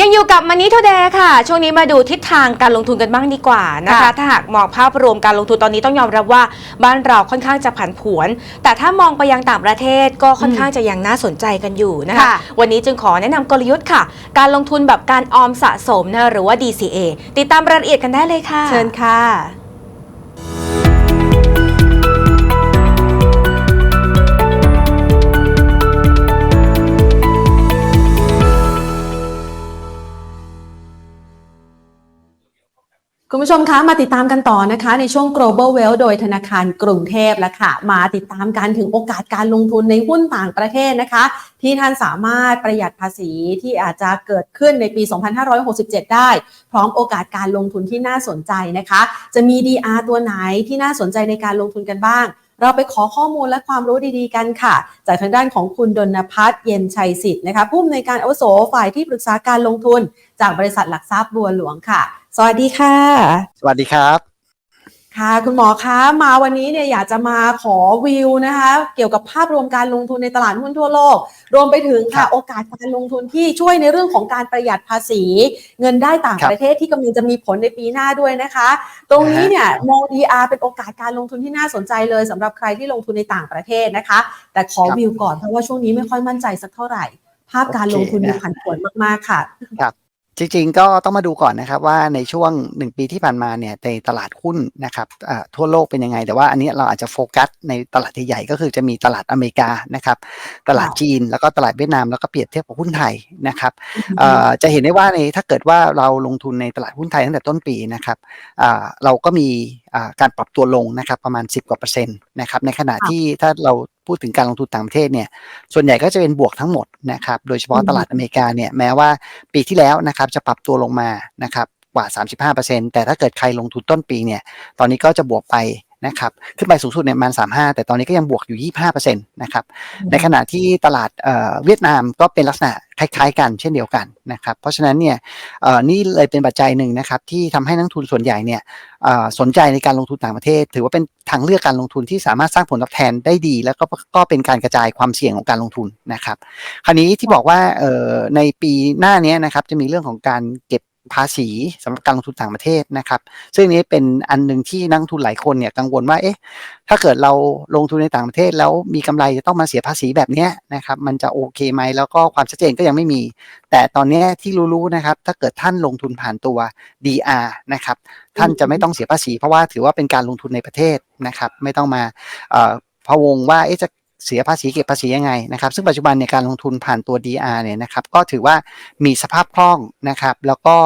ยังอยู่กับมันนี่ o d เดย์ค่ะ ช่วงนี้มาดูทิศทางการลงทุนกันบ้างดีกว่านะคะค่ะถ้าหากมองภาพรวมการลงทุนตอนนี้ต้องยอมรับว่าบ้านเราค่อนข้างจะผันผวน แต่ถ้ามองไปยังต่างประเทศก็ค่อนข้างจะยังน่าสนใจกันอยู่นะคะค่ะวันนี้จึงขอแนะนำกลยุทธ์ค่ะ การลงทุนแบบการออมสะสมนะหรือว่า DCA ติดตามรายละเอียดกันได้เลยค่ะ เชิญค่ะ คุณผู้ชมคะมาติดตามกันต่อนะคะในช่วง global wealth โดยธนาคารกรุงเทพแล้วค่ะ มาติดตามกันถึงโอกาสการลงทุนในหุ้นต่างประเทศนะคะ ที่ท่านสามารถประหยัดภาษีที่อาจจะเกิดขึ้นในปี 2567 ได้ พร้อมโอกาสการลงทุนที่น่าสนใจนะคะ จะมี DR ตัวไหนที่น่าสนใจในการลงทุนกันบ้าง เราไปขอข้อมูลและความรู้ดีๆกันค่ะ จากทางด้านของคุณดนพัฒน์เย็นชัยสิทธิ์นะคะผู้อำนวยการอาวุโสฝ่ายที่ปรึกษาการลงทุน จากบริษัทหลักทรัพย์บัวหลวงค่ะ สวัสดีค่ะ สวัสดีครับ ค่ะคุณหมอคะมาวันนี้เนี่ยอยากจะมาขอวิวนะคะ เกี่ยวกับภาพรวมการลงทุนในตลาดหุ้นทั่วโลก รวมไปถึงครัค่ะบโอกาสการลงทุนที่ช่วยในเรื่องของการประหยัดภาษี เงินได้ต่างครับประเทศที่กำลังจะมีผลในปีหน้าด้วยนะคะ ตรงนี้เนี่ยมอง DR เป็นโอกาสการลงทุนที่น่าสนใจเลยสำหรับใครที่ลงทุนในต่างประเทศนะคะ แต่ขอครับวิวก่อนเพราะว่าช่วงนี้ไม่ค่อยมั่นใจสักเท่าไหร่ภาพการลงทุนโอเคดูนะผันผวนมาก ๆ ค่ะ จริงๆก็ต้องมาดูก่อนนะครับว่าในช่วง 1 ปีที่ผ่านมาเนี่ยในตลาดหุ้นนะครับอ่าทั่วโลกเป็นยังไง แต่ว่าอันนี้เราอาจจะโฟกัสในตลาดใหญ่ๆก็คือจะมีตลาดอเมริกานะครับตลาดค่ะจีนแล้วก็ตลาดเวียดนามแล้วก็เปรียบเทียบกับหุ้นไทยนะครับเอ่อจะเห็นได้ว่าในถ้าเกิดว่าเราลงทุนในตลาดหุ้นไทยตั้งแต่ต้นปีนะครับอ่าเราก็มีอ่าการปรับตัวลงนะครับประมาณ 10กว่าเปอร์เซ็นต์นะครับในขณะค่ะที่ถ้าเรา พูดถึงการลงทุนต่างประเทศเนี่ยส่วนใหญ่ก็จะเป็นบวกทั้งหมดนะครับโดยเฉพาะอืมตลาดอเมริกาเนี่ยแม้ว่าปีที่แล้วนะครับจะปรับตัวลงมานะครับกว่า 35%แต่ถ้าเกิดใครลงทุนต้นปีเนี่ยตอนนี้ก็จะบวกไป นะครับขึ้นไปสูงสุดเนี่ยประมัน35แต่ตอนนี้ก็ยังบวกอยู่25%นะครับในขณะที่ตลาดเอ่อเวียดนามก็เป็นลักษณะคล้ายๆ กันเช่นเดียวกันนะครับเพราะฉะนั้นเนี่ยเอ่อนี่เลยเป็นปัจจัยหนึ่งนะครับที่ทำให้นักลงทุนส่วนใหญ่เนี่ยเอ่อสนใจในการลงทุนต่างประเทศ ถือว่าเป็นทางเลือกการลงทุนที่สามารถสร้างผลตอบแทนได้ดี แล้วก็ก็เป็นการกระจายความเสี่ยงของการลงทุนนะครับ คราวนี้ที่บอกว่าเอ่อในปีหน้าเนี้ยนะครับจะมีเรื่องของการเก็บ ภาษีสำหรับการลงทุนต่างประเทศนะครับ ซึ่งนี้เป็นอันหนึ่งที่นักทุนหลายคนเนี่ยกังวลว่าเอ๊ะถ้าเกิดเราลงทุนในต่างประเทศ แล้วมีกำไรจะต้องมาเสียภาษีแบบนี้นะครับมันจะโอเคไหมแล้วก็ความชัดเจนก็ยังไม่มี แต่ตอนนี้ที่รู้ๆนะครับถ้าเกิดท่านลงทุนผ่านตัว DR นะครับท่านจะไม่ต้องเสียภาษี เพราะว่าถือว่าเป็นการลงทุนในประเทศนะครับไม่ต้องมาพะวงว่าเอ๊ะจะ เสียภาษีเก็บภาษียังไงนะครับซึ่งปัจจุบันในการลงทุนผ่านตัว DR เนี่ยนะครับก็ถือว่ามีสภาพคล่องนะครับแล้วก็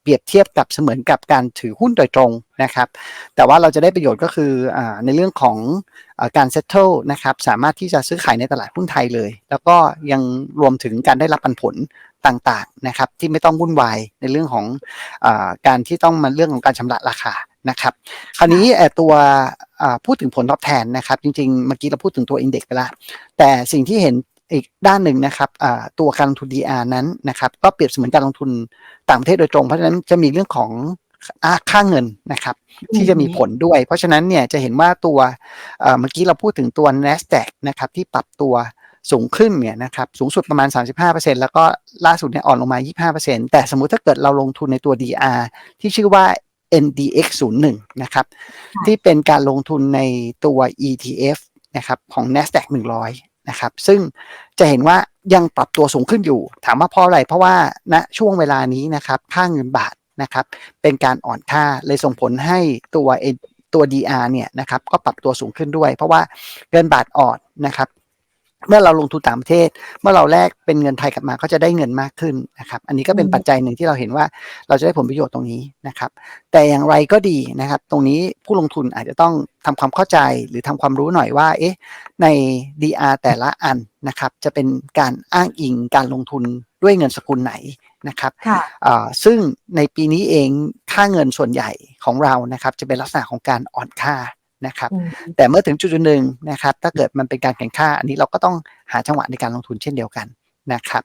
เปรียบเทียบกับเสมือนกับการถือหุ้นโดยตรงนะครับ แต่ว่าเราจะได้ประโยชน์ก็คืออในเรื่องของอการ settle นะครับสามารถที่จะซื้อขายในตลาดหุ้นไทยเลย แล้วก็ยังรวมถึงการได้รับปันผลต่างๆนะครับที่ไม่ต้องวุ่นวายในเรื่องของอการที่ต้องมาเรื่องของการชำระราคา นะครับ คราวนี้เอ่อตัวอ่าพูดถึงผลตอบแทนนะครับ จริงๆ เมื่อกี้เราพูดถึงตัวอินเด็กซ์ไปแล้วแต่สิ่งที่เห็นอีกด้านหนึ่งนะครับอ่าตัวการลงทุน DR นั้นนะครับก็เปรียบเสมือนการลงทุนต่างประเทศโดยตรง เพราะฉะนั้นจะมีเรื่องของอ่าค่าเงินนะครับที่จะมีผลด้วย เพราะฉะนั้นเนี่ยจะเห็นว่าตัวเอ่อเมื่อกี้เราพูดถึงตัว NASDAQ นะครับที่ปรับตัวสูงขึ้นเนี่ยนะครับสูงสุดประมาณ 35%แล้วก็ล่าสุดเนี่ยอ่อนลงมา 25%แต่สมมุติถ้าเกิดเราลงทุนในตัว DR ที่ชื่อว่า NDX 01นะครับค่ะที่เป็นการลงทุนในตัว ETF นะครับของ NASDAQ 100นะครับซึ่งจะเห็นว่ายังปรับตัวสูงขึ้นอยู่ ถามว่าเพราะอะไร เพราะว่าณช่วงเวลานี้นะครับค่าเงินบาทนะครับเป็นการอ่อนค่าเลยส่งผลให้ตัว N- ตัว DR เนี่ยนะครับก็ปรับตัวสูงขึ้นด้วย เพราะว่าเงินบาทอ่อนนะครับ เมื่อเราลงทุนต่างประเทศ เมื่อเราแลกเป็นเงินไทยกลับมาก็จะได้เงินมากขึ้นนะครับ อันนี้ก็เป็นอืมปัจจัยหนึ่งที่เราเห็นว่าเราจะได้ผลประโยชน์ตรงนี้นะครับ แต่อย่างไรก็ดีนะครับ ตรงนี้ผู้ลงทุนอาจจะต้องทำความเข้าใจหรือทำความรู้หน่อยว่า เอ๊ะ ใน DR แต่ละอันนะครับ จะเป็นการอ้างอิงการลงทุนด้วยเงินสกุลไหนนะครับค่ะอ่าซึ่งในปีนี้เองค่าเงินส่วนใหญ่ของเรานะครับ จะเป็นลักษณะของการอ่อนค่า นะครับอืมแต่เมื่อถึงจุดๆหนึ่งนะครับถ้าเกิดมันเป็นการแข่งค่าอันนี้เราก็ต้องหาจังหวะในการลงทุนเช่นเดียวกันนะครับ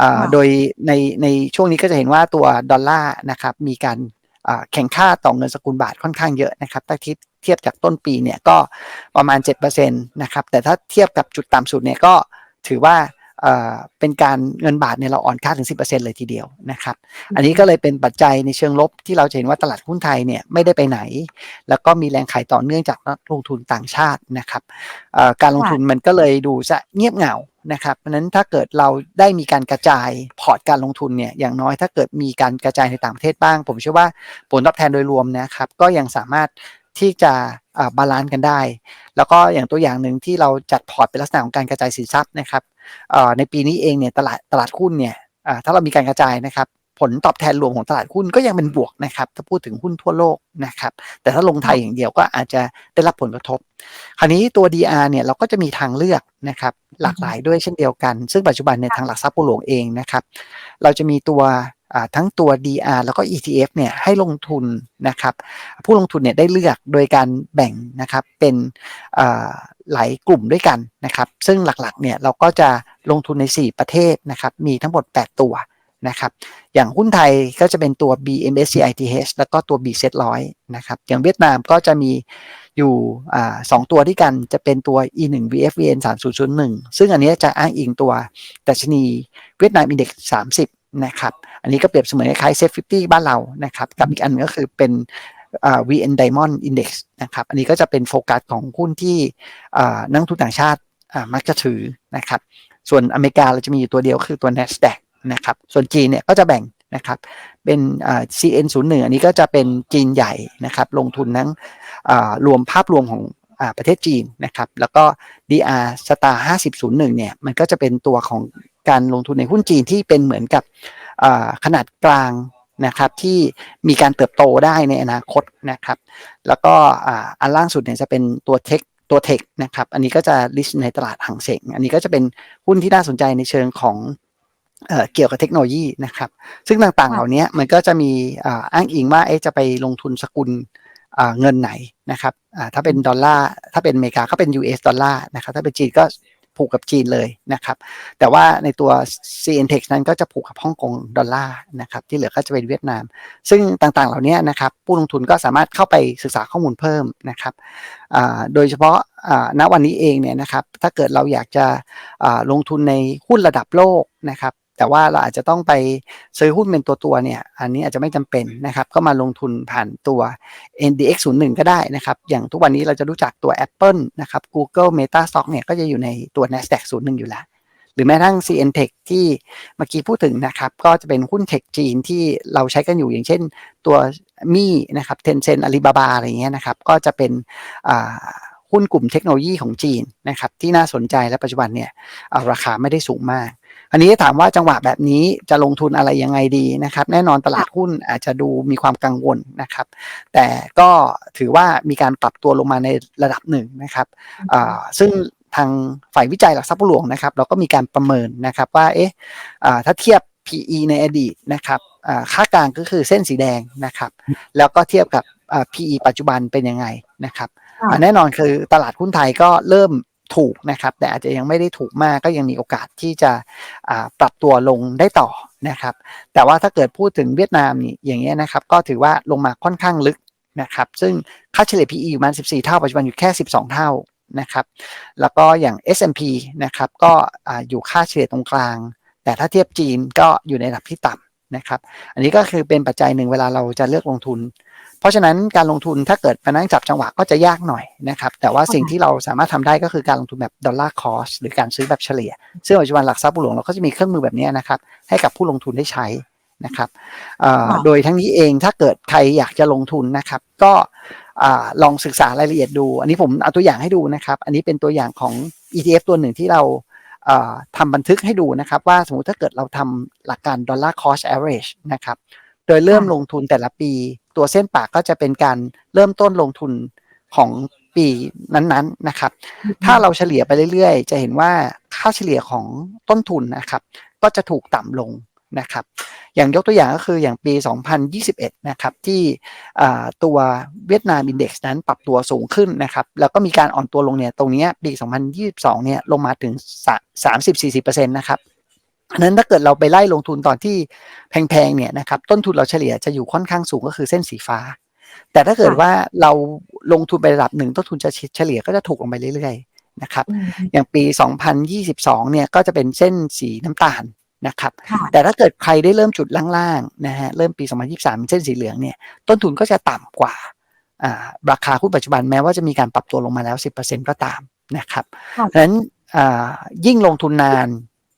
อ่าค่ะโดยในในช่วงนี้ก็จะเห็นว่าตัวดอลลาร์นะครับมีการอ่าแข่งค่าต่อเงินสกุลบาทค่อนข้างเยอะนะครับถ้าเทียบเทียบจากต้นปีเนี่ยก็ประมาณ7%นะครับแต่ถ้าเทียบกับจุดต่ำสุดเนี่ยก็ถือว่า เอ่อเป็นการเงินบาทเนี่ยเราอ่อนค่าถึง 10%เลยทีเดียวนะครับ อันนี้ก็เลยเป็นปัจจัยในเชิงลบที่เราจะเห็นว่าตลาดหุ้นไทยเนี่ยไม่ได้ไปไหน แล้วก็มีแรงขายต่อเนื่องจากนักลงทุนต่างชาตินะครับเอ่อการลงทุนมันก็เลยดูจะเงียบเหงานะครับเพราะฉะนั้นถ้าเกิดเราได้มีการกระจายพอร์ตการลงทุนเนี่ยอย่างน้อยถ้าเกิดมีการกระจายในต่างประเทศบ้าง ผมเชื่อว่าผลตอบแทนโดยรวมนะครับก็ยังสามารถที่จะบาลานซ์กันได้ แล้วก็อย่างตัวอย่างหนึ่งที่เราจัดพอร์ตเป็นลักษณะของการกระจายสินทรัพย์นะครับเอ่อ ในปีนี้เองเนี่ยตลาดตลาดหุ้นเนี่ยอ่าถ้าเรามีการกระจายนะครับผลตอบแทนรวมของตลาดหุ้นก็ยังเป็นบวกนะครับถ้าพูดถึงหุ้นทั่วโลกนะครับแต่ถ้าลงไทยอย่างเดียวก็อาจจะได้รับผลกระทบ คราวนี้ตัว DR เนี่ยเราก็จะมีทางเลือกนะครับหลากหลายด้วยเช่นเดียวกัน ซึ่งปัจจุบันในยทางหลักทรัพย์บัวหลวงเองนะครับเราจะมีตัวอ่าทั้งตัว DR แล้วก็ ETF เนี่ยให้ลงทุนนะครับผู้ลงทุนเนี่ยได้เลือกโดยการแบ่งนะครับเป็นอ่า หลายกลุ่มด้วยกันนะครับ ซึ่งหลักๆเนี่ยเราก็จะลงทุนใน 4 ประเทศนะครับ มีทั้งหมด 8 ตัวนะครับ อย่างหุ้นไทยก็จะเป็นตัว BMSCITH แล้วก็ตัว BZ100 นะครับ อย่างเวียดนามก็จะมีอยู่สองตัวที่กันจะเป็นตัว E1 VFVN 3001 ซึ่งอันนี้จะอ้างอิงตัวดัชนีเวียดนามอินเด็กซ์30 นะครับ อันนี้ก็เปรียบเสมือนคล้ายๆ Safe 50บ้านเรานะครับ กับอีกอันก็คือเป็น VN Diamond Index นะครับ อันนี้ก็จะเป็นโฟกัสของหุ้นที่นักทุนต่างชาติมักจะถือนะครับ ส่วนอเมริกาเราจะมีอยู่ตัวเดียวคือตัว NASDAQ นะครับ ส่วนจีนเนี่ยก็จะแบ่งนะครับเป็นอ่า CN01 อันนี้ก็จะเป็นจีนใหญ่นะครับลงทุนทั้งรวมภาพรวมของอประเทศจีนนะครับแล้วก็ DR Star 5001เนี่ยมันก็จะเป็นตัวของการลงทุนในหุ้นจีนที่เป็นเหมือนกับขนาดกลาง นะครับที่มีการเติบโตได้ในอนาคตนะครับ แล้วก็อ่าอันล่างสุดเนี่ยจะเป็นตัวเทคตัวเทคนะครับ อันนี้ก็จะ list ในตลาดหางเสงอันนี้ก็จะเป็นหุ้นที่น่าสนใจในเชิงของเอ่อเกี่ยวกับเทคโนโลยีนะครับ ซึ่งต่างๆเหล่านี้มันก็จะมีอ่าอ้างอิงว่าเอ๊ะจะไปลงทุนสกุลอ่าเงินไหนนะครับอ่าถ้าเป็นดอลลาร์ถ้าเป็นอเมริกาก็เป็น US ดอลลาร์นะครับถ้าเป็นจีนก็ ผูกกับจีนเลยนะครับ แต่ว่าในตัว CNTEX นั้นก็จะผูกกับฮ่องกงดอลลาร์นะครับ ที่เหลือก็จะเป็นเวียดนาม ซึ่งต่างๆเหล่านี้นะครับ ผู้ลงทุนก็สามารถเข้าไปศึกษาข้อมูลเพิ่มนะครับโดยเฉพาะณวันนี้เองเนี่ยนะครับ ถ้าเกิดเราอยากจะลงทุนในหุ้นระดับโลกนะครับ แต่ว่าเราอาจจะต้องไปซื้อหุ้นเป็นตัวตัวๆเนี่ย อันนี้อาจจะไม่จำเป็นนะครับ ก็มาลงทุนผ่านตัว NDX 01ก็ได้นะครับ อย่างทุกวันนี้เราจะรู้จักตัว Apple นะครับ Google Meta Stock เนี่ยก็จะอยู่ในตัว NASDAQ 01อยู่แล้ว หรือแม้กระทั่ง CN Tech ที่เมื่อกี้พูดถึงนะครับ ก็จะเป็นหุ้นเทคจีนที่เราใช้กันอยู่อย่างเช่นตัวมี่นะครับ Tencent Alibaba อะไรเงี้ยนะครับ ก็จะเป็นอ่า หุ้นกลุ่มเทคโนโลยีของจีนนะครับที่น่าสนใจและปัจจุบันเนี่ยาราคาไม่ได้สูงมากอันนี้ถามว่าจังหวะแบบนี้จะลงทุนอะไรยังไงดีนะครับ แน่นอนตลาดหุ้นอาจจะดูมีความกังวลนะครับ แต่ก็ถือว่ามีการปรับตัวลงมาในระดับหนึ่งนะครับซึ่งทางฝ่ายวิจัยหลักทรัพย์หลวงนะครับ เราก็มีการประเมินนะครับว่าเอ๊ะถ้าเทียบ PE ในอดีตนะครับค่ากลางก็คือเส้นสีแดงนะครับ แล้วก็เทียบกับ PE ปัจจุบันเป็นยังไงนะครับ แน่นอนคือตลาดหุ้นไทยก็เริ่มถูกนะครับ แต่อาจจะยังไม่ได้ถูกมากก็ยังมีโอกาสที่จะปรับตัวลงได้ต่อนะครับ แต่ว่าถ้าเกิดพูดถึงเวียดนามนี่อย่างเงี้ยนะครับ ก็ถือว่าลงมาค่อนข้างลึกนะครับ ซึ่งค่าเฉลี่ย PE อยู่ประมาณ14 เท่า ปัจจุบันอยู่แค่ 12 เท่านะครับ แล้วก็อย่าง S&P นะครับ ก็อยู่ค่าเฉลี่ยตรงกลาง แต่ถ้าเทียบจีนก็อยู่ในระดับที่ต่ำนะครับ อันนี้ก็คือเป็นปัจจัยหนึ่งเวลาเราจะเลือกลงทุน ราะฉะนั้นการลงทุนถ้าเกิดมานั่งจับจังหวะก็จะยากหน่อยนะครับ แต่ว่าสิ่งที่เราสามารถทำได้ก็คือการลงทุนแบบดอลลาร์คอสหรือการซื้อแบบเฉลี่ย ซึ่งปัจจุบันหลักทรัพย์บัวหลวงเราก็จะมีเครื่องมือแบบนี้นะครับ ให้กับผู้ลงทุนได้ใช้นะครับเอ่อค่ะโดยทั้งนี้เองถ้าเกิดใครอยากจะลงทุนนะครับ ก็อ่าลองศึกษารายละเอียดดู อันนี้ผมเอาตัวอย่างให้ดูนะครับ อันนี้เป็นตัวอย่างของ ETF ตัวหนึ่งที่เราเอ่อทำบันทึกให้ดูนะครับ ว่าสมมติถ้าเกิดเราทำหลักการดอลลาร์คอสแอเวอเรจนะครับ โดยเริ่มค่ะลงทุนแต่ละปี ตัวเส้นปากก็จะเป็นการเริ่มต้นลงทุนของปีนั้นๆนะครับ ถ้าเราเฉลี่ยไปเรื่อยๆ จะเห็นว่าค่าเฉลี่ยของต้นทุนนะครับ ก็จะถูกต่ำลงนะครับ อย่างยกตัวอย่างก็คืออย่างปี 2021 นะครับ ที่อ่าตัวเวียดนามอินเด็กซ์นั้นปรับตัวสูงขึ้นนะครับ แล้วก็มีการอ่อนตัวลงเนี่ยตรงเนี้ยปี 2022 เนี่ยลงมาถึง 30-40%นะครับ อันนั้นถ้าเกิดเราไปไล่ลงทุนตอนที่แพงๆเนี่ยนะครับต้นทุนเราเฉลี่ยจะอยู่ค่อนข้างสูงก็คือเส้นสีฟ้า แต่ถ้าเกิดค่ะว่าเราลงทุนไประดับหนึ่งต้นทุนจะเฉลี่ยก็จะถูกลงไปเรื่อยนะครับอืมอย่างปี 2022 เนี่ยก็จะเป็นเส้นสีน้ำตาลนะครับค่ะแต่ถ้าเกิดใครได้เริ่มจุดล่างๆนะฮะเริ่มปี 2023เป็นเส้นสีเหลืองเนี่ยต้นทุนก็จะต่ำกว่าอ่าราคาหุ้นปัจจุบันแม้ว่าจะมีการปรับตัวลงมาแล้ว 10%ก็ตามนะครับค่ะเพราะฉะนั้นอ่ายิ่งลงทุนนาน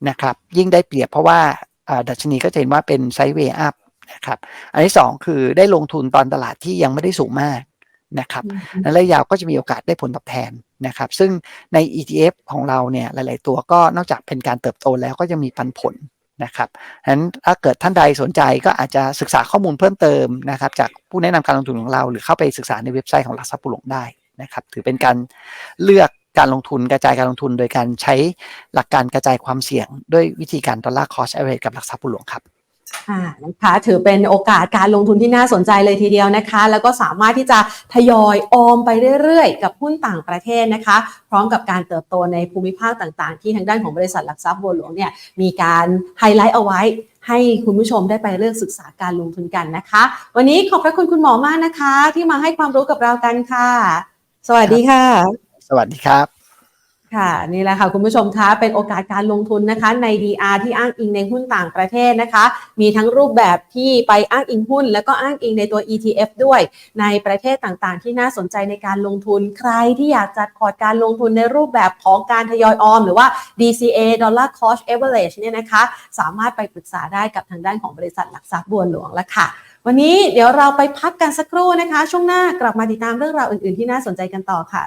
นะครับ ยิ่งได้เปรียบเพราะว่าอ่าดัชนีก็จะเห็นว่าเป็นไซด์เวย์อัพนะครับ อันที่สองคือได้ลงทุนตอนตลาดที่ยังไม่ได้สูงมากนะครับและระยะยาวก็จะมีโอกาสได้ผลตอบแทนนะครับ ซึ่งใน ETF ของเราเนี่ยหลาย ๆ ตัวก็นอกจากเป็นการเติบโตแล้วก็ยังมีปันผลนะครับฉะนั้นถ้าเกิดท่านใดสนใจก็อาจจะศึกษาข้อมูลเพิ่มเติมนะครับ จากผู้แนะนำการลงทุนของเรา หรือเข้าไปศึกษาในเว็บไซต์ของหลักทรัพย์บุหลวงได้นะครับ ถือเป็นการเลือก การลงทุนกระจายการลงทุนโดยการใช้หลักการกระจายความเสี่ยง ด้วยวิธีการดอลลาร์คอสเอเวอกับหลักทรัพย์หลวงครับอ่านะคะถือเป็นโอกาสการลงทุนที่น่าสนใจเลยทีเดียวนะคะ แล้วก็สามารถที่จะทยอยออมไปเรื่อยๆ กับหุ้นต่างประเทศนะคะ พร้อมกับการเติบโตในภูมิภาคต่างๆ ที่ทางด้านของบริษัทหลักทรัพย์บัวหลวงเนี่ยมีการไฮไลท์เอาไว้ให้คุณผู้ชมได้ไปเลือกศึกษาการลงทุนกันนะคะ วันนี้ขอบพระคุณคุณหมอมากนะคะ ที่มาให้ความรู้กับเรากันค่ะ สวัสดีค่ะ สวัสดีครับ ค่ะนี่แหละค่ะคุณผู้ชมคะเป็นโอกาสการลงทุนนะคะใน DR ที่อ้างอิงในหุ้นต่างประเทศนะคะ มีทั้งรูปแบบที่ไปอ้างอิงหุ้น แล้วก็อ้างอิงในตัว ETF ด้วย ในประเทศต่างๆ ที่น่าสนใจในการลงทุนใครที่อยากจัดพอร์ตการลงทุนในรูปแบบของการทยอยออม หรือว่า DCA Dollar Cost Average เนี่ยนะคะ สามารถไปปรึกษาได้กับทางด้านของบริษัทหลักทรัพย์บัวหลวงล้วค่ะวันนี้เดี๋ยวเราไปพักกันสักครู่นะคะ ช่วงหน้ากลับมาติดตามเรื่องราวอื่นๆที่น่าสนใจกันต่อค่ะ